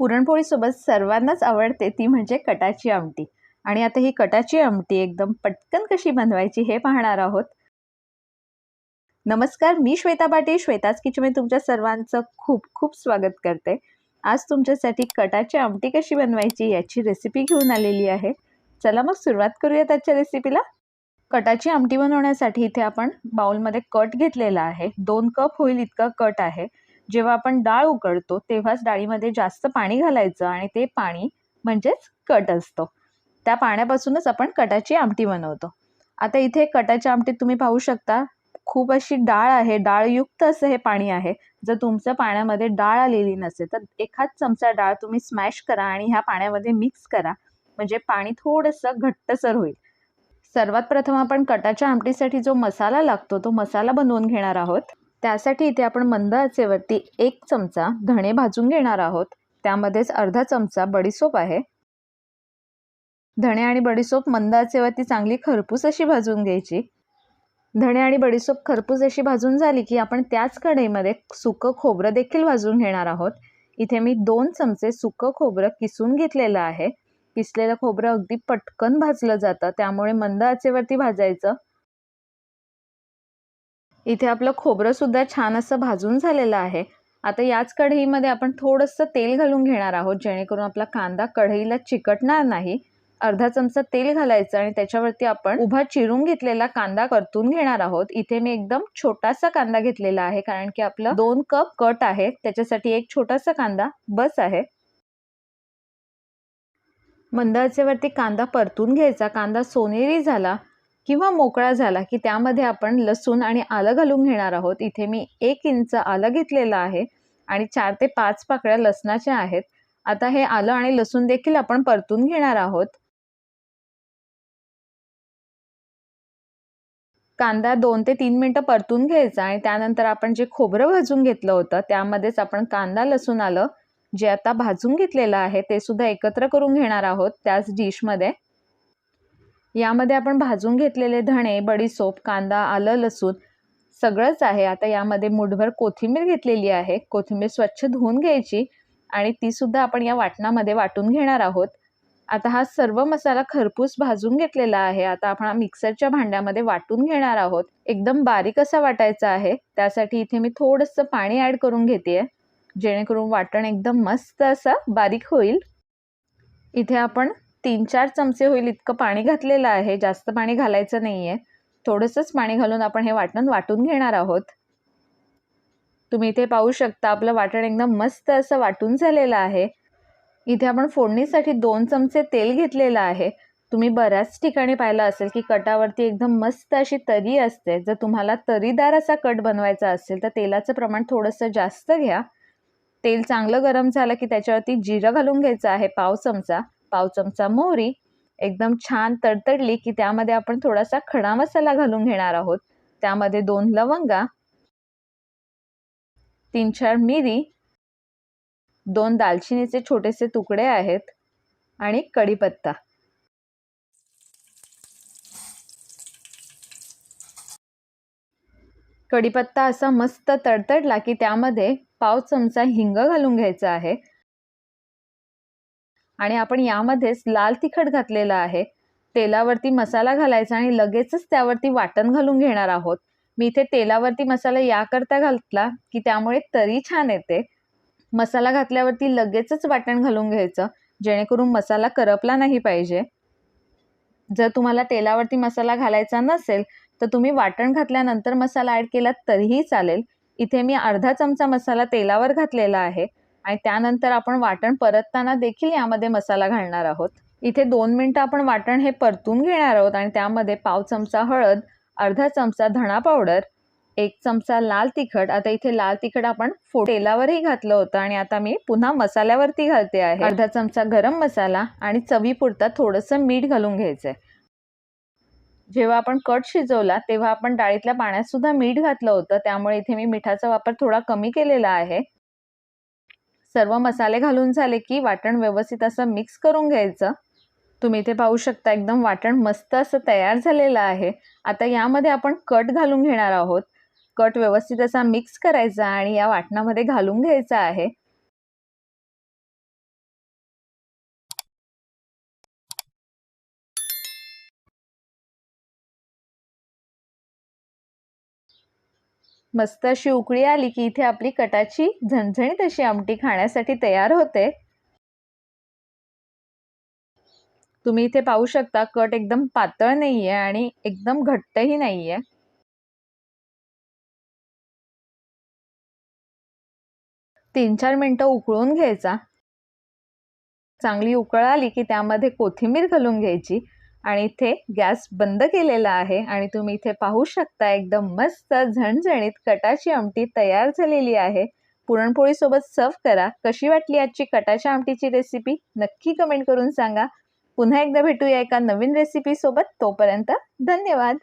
पुरणपोळीसोबत सर्वांनाच आवडते ती म्हणजे कटाची आमटी. आणि आता ही कटाची आमटी एकदम पटकन कशी बनवायची हे पाहणार आहोत. नमस्कार मी श्वेता पाटील श्वेताच किचनमध्ये तुमच्या सर्वांचं खूप खूप स्वागत करते. आज तुमच्यासाठी कटाची आमटी कशी बनवायची याची रेसिपी घेऊन आलेली आहे. चला मग सुरुवात करूया त्याच्या रेसिपीला कटाची आमटी बनवण्यासाठी इथे आपण बाउलमध्ये कट घेतलेला आहे. दोन कप होईल इतका कट आहे. जेव्हा आपण डाळ उकडतो तेव्हाच डाळीमध्ये जास्त पाणी घालायचं आणि ते पाणी म्हणजेच कट असतो. त्या पाण्यापासूनच आपण कटाची आमटी बनवतो. आता इथे कटाच्या आमटीत तुम्ही पाहू शकता. खूप अशी डाळ आहे डाळयुक्त असं हे पाणी आहे. जर तुमच्या पाण्यामध्ये डाळ आलेली नसेल तर एखाद चमचा डाळ तुम्ही स्मॅश करा आणि ह्या पाण्यामध्ये मिक्स करा. म्हणजे पाणी थोडंसं घट्टसर होईल. सर्वात प्रथम आपण कटाच्या आमटीसाठी जो मसाला लागतो तो मसाला बनवून घेणार आहोत. त्यासाठी इथे आपण मंद आचेवरती एक चमचा धणे भाजून घेणार आहोत. त्यामध्येच अर्धा चमचा बडीसोप आहे. धणे आणि बडीसोप मंद आचेवरती चांगली खरपूस अशी भाजून घ्यायची. धणे आणि बडीसोप खरपूस अशी भाजून झाली की आपण त्याच कढईमध्ये सुकं खोबरं देखील भाजून घेणार आहोत. इथे मी दोन चमचे सुकं खोबरं किसून घेतलेलं आहे. किसलेलं खोबरं अगदी पटकन भाजलं जातं. त्यामुळे मंद आचेवरती भाजायचं इथे आपलं खोबरं सुद्धा छान असं भाजून झालेलं आहे. आता याच कढईमध्ये आपण थोडंसं तेल घालून घेणार आहोत जेणेकरून आपला कांदा कढईला चिकटणार नाही. अर्धा चमचा तेल घालायचं आणि त्याच्यावरती आपण उभा चिरून घेतलेला कांदा परतून घेणार आहोत. इथे मी एकदम छोटासा कांदा घेतलेला आहे कारण की आपलं दोन कप कट आहे. त्याच्यासाठी एक छोटासा कांदा बस आहे. मंद आचेवरती कांदा परतून घ्यायचा. कांदा सोनेरी झाला. किंवा मोकळा झाला की त्यामध्ये आपण लसूण आणि आलं घालून घेणार आहोत. इथे मी एक इंच आलं घेतलेलं आहे आणि चार ते पाच पाकळ्या लसणाच्या आहेत. आता हे आलं आणि लसूण देखील आपण परतून घेणार आहोत. कांदा दोन ते तीन मिनटं परतून घ्यायचा आणि त्यानंतर आपण जे खोबरं भाजून घेतलं होतं त्यामध्येच आपण कांदा लसूण आलं जे आता भाजून घेतलेलं आहे ते सुद्धा एकत्र करून घेणार आहोत त्याच डिशमध्ये. यामध्ये आपण भाजून घेतलेले धणे बडीसोप कांदा आलं लसूण सगळंच आहे. आता यामध्ये मुठभर कोथिंबीर घेतलेली आहे. कोथिंबीर स्वच्छ धुवून घ्यायची आणि तीसुद्धा आपण या वाटणामध्ये वाटून घेणार आहोत. आता हा सर्व मसाला खरपूस भाजून घेतलेला आहे. आता आपण मिक्सरच्या भांड्यामध्ये वाटून घेणार आहोत. एकदम बारीक असा वाटायचा आहे. त्यासाठी इथे मी थोडंसं पाणी ॲड करून घेते जेणेकरून वाटण एकदम मस्त असं बारीक होईल. इथे आपण तीन चार चमचे होईल इतकं पाणी घातलेलं आहे जास्त पाणी घालायचं नाही आहे थोडंसंच पाणी घालून आपण हे वाटण वाटून घेणार आहोत. तुम्ही इथे पाहू शकता आपलं वाटण एकदम मस्त असं वाटून झालेलं आहे. इथे आपण फोडणीसाठी दोन चमचे तेल घेतलेलं आहे. तुम्ही बऱ्याच ठिकाणी पाहिलं असेल की कटावरती एकदम मस्त अशी तरी असते. जर तुम्हाला तरीदार असा कट बनवायचा असेल तर तेलाचं प्रमाण थोडंसं जास्त घ्या. तेल चांगलं गरम झालं की त्याच्यावरती जिरं घालून घ्यायचं आहे पाव चमचा. पाव चमचा मोहरी एकदम छान तडतडली की त्यामध्ये आपण थोडासा खडा मसाला घालून घेणार आहोत. त्यामध्ये दोन लवंगा तीन चार मिरी दोन दालचिनीचे छोटेसे तुकडे आहेत आणि कढीपत्ता. कढीपत्ता असा मस्त तडतडला की त्यामध्ये पाव चमचा हिंग घालून घ्यायचा आहे. आणि आपण यामध्येच लाल तिखट घातलेलं आहे. तेलावरती मसाला घालायचा आणि लगेचच त्यावरती वाटण घालून घेणार आहोत. मी इथे तेलावरती मसाला याकरता घातला की त्यामुळे तरी छान येते. मसाला घातल्यावरती लगेचच वाटण घालून घ्यायचं जेणेकरून मसाला करपला नाही पाहिजे. जर तुम्हाला तेलावरती मसाला घालायचा नसेल तर तुम्ही वाटण घातल्यानंतर मसाला ॲड केला तरीही चालेल. इथे मी अर्धा चमचा मसाला तेलावर घातलेला आहे. आणि त्यानंतर आपण वाटण परतताना देखील यामध्ये मसाला घालणार आहोत. इथे दोन मिनटं आपण वाटण हे परतून घेणार आहोत आणि त्यामध्ये पाव चमचा हळद अर्धा चमचा धणा पावडर एक चमचा लाल तिखट. आता इथे लाल तिखट आपण तेलावरही घातलं होतं आणि आता मी पुन्हा मसाल्यावरती घालते आहे. अर्धा चमचा गरम मसाला आणि चवीपुरता थोडंसं मीठ घालून घ्यायचंय. जेव्हा आपण कट शिजवला तेव्हा आपण डाळीतल्या पाण्यात सुद्धा मीठ घातलं होतं. त्यामुळे इथे मी मिठाचा वापर थोडा कमी केलेला आहे. सर्व मसाले घालून झाले की वाटण व्यवस्थित असं मिक्स करून घ्यायचं. तुम्ही इथे पाहू शकता एकदम वाटण मस्त असं तयार झालेलं आहे. आता यामध्ये आपण कट घालून घेणार आहोत. कट व्यवस्थित असा मिक्स करायचा आणि या वाटणामध्ये घालून घ्यायचा आहे. मस्त अशी उकळी आली की इथे आपली कटाची झणझणीत अशी आमटी खाण्यासाठी तयार होते. तुम्ही इथे पाहू शकता कट एकदम पातळ नाहीये आणि एकदम घट्टही नाहीये. तीन चार मिनटं उकळून घ्यायचा. चांगली उकळ आली की त्यामध्ये कोथिंबीर घालून घ्यायची. आणि इथे गॅस बंद केलेला आहे आणि तुम्ही इथे पाहू शकता एकदम मस्त झणझणीत कटाची आमटी तयार झालेली आहे. पुरणपोळीसोबत सर्व करा. कशी वाटली आजची कटाच्या आमटीची रेसिपी नक्की कमेंट करून सांगा. पुन्हा एकदा भेटूया एका नवीन रेसिपीसोबत तोपर्यंत धन्यवाद.